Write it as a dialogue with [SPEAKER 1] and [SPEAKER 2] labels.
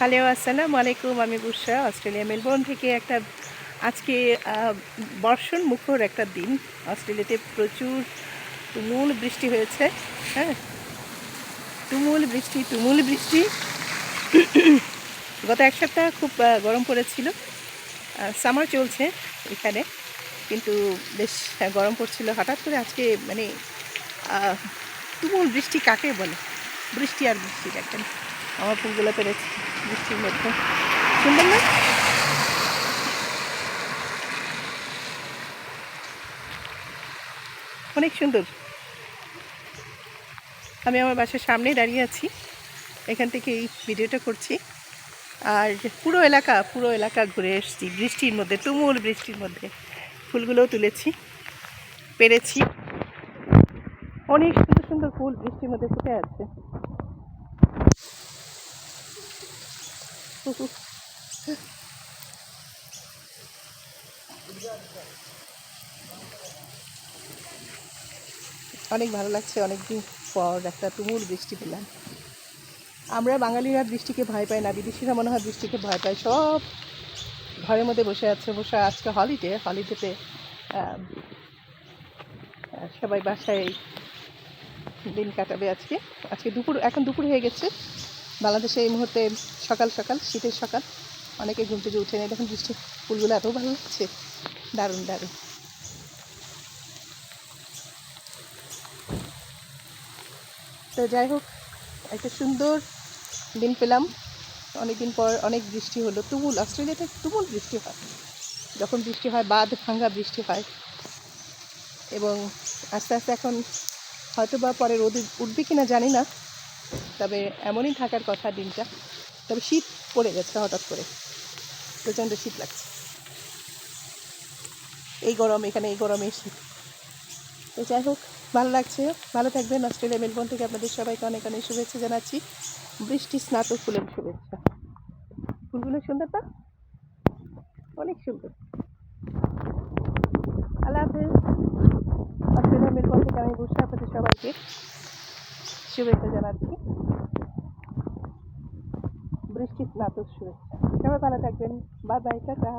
[SPEAKER 1] Hello, আসসালামু আলাইকুম। আমি বুসরা অস্ট্রেলিয়া, মেলবোর্ন থেকে একটা আজকে বর্ষণ মুখর একটা দিন। অস্ট্রেলিয়াতে প্রচুর তুমুল বৃষ্টি হয়েছে হ্যাঁ? তুমুল বৃষ্টি তুমুল বৃষ্টি। গত এক সপ্তাহ খুব গরম পড়েছিল। সামার চলছে এখানে, কিন্তু বেশ গরম পড়ছিল হঠাৎ করে আজকে মানে তুমুল বৃষ্টি কাকে বলে? বৃষ্টি আর বৃষ্টি দেখেন। আমার ফুলগুলো পেরেছে বৃষ্টির মধ্যে। সুন্দর না? অনেক সুন্দর। আমি আমার বাসার সামনেই দাঁড়িয়ে আছি। এখান থেকে এই ভিডিওটা করছি। আর পুরো এলাকা পুরো এলাকা ঘুরে এসেছি। বৃষ্টির মধ্যে, তুমুল বৃষ্টির মধ্যে ফুলগুলোও তুলেছি, পেরেছি। অনেক সুন্দর সুন্দর ফুল বৃষ্টির মধ্যে ফুটে আছে। অনেক ভালো লাগছে, অনেকদিন পর একটা তুমুল বৃষ্টি পেলাম। আমরা বাঙালিরা বৃষ্টিকে ভয় পাই না, বিদেশিরা মনে হয় বৃষ্টিকে ভয় পায়। সব ঘরের মধ্যে বসে আছে, বসে আজকে হলিডে হলিডেতে সবাই বাসায় দিন কাটাবে আজকে। আজকে দুপুর, এখন দুপুর হয়ে গেছে। বাংলাদেশে এই মুহূর্তে সকাল সকাল, শীতের সকাল। অনেকে ঘুম থেকে উঠে নেই দেখুন বৃষ্টি ফুলগুলো এত ভালো লাগছে। দারুণ দারুণ। তো যাই হোক, একটা সুন্দর দিন পেলাম। অনেকদিন পর অনেক বৃষ্টি হলো। তুমুল, অস্ট্রেলিয়াতে তুমুল বৃষ্টি হয়। যখন বৃষ্টি হয় বাঁধ ভাঙ্গা বৃষ্টি হয়। এবং আস্তে আস্তে এখন হয়তো বা পরে রোদ উঠবে কি না জানি না। তবে এমনই থাকার কথা দিনটা। তবে শীত পড়ে গেছে হঠাৎ করে। প্রচণ্ড শীত লাগছে। এই গরম, এখানে এই গরমে শীত। তো যাই হোক, ভালো লাগছে। ভালো থাকবেন অস্ট্রেলিয়া মেলবোর্ন থেকে আপনাদের সবাইকে অনেক অনেক শুভেচ্ছা জানাচ্ছি। বৃষ্টি স্নাতক ফুলের শুভেচ্ছা। ফুলগুলো সুন্দর না অনেক সুন্দর। আল্লাহ হাফেজ। অস্ট্রেলিয়া মেলবোর্ন থেকে আমি বসে আপনাদের সবাইকে শুভেচ্ছা জানাচ্ছি। বৃষ্টি স্নাতক শুভেচ্ছা। সবাই ভালো থাকবেন। Bye bye tata.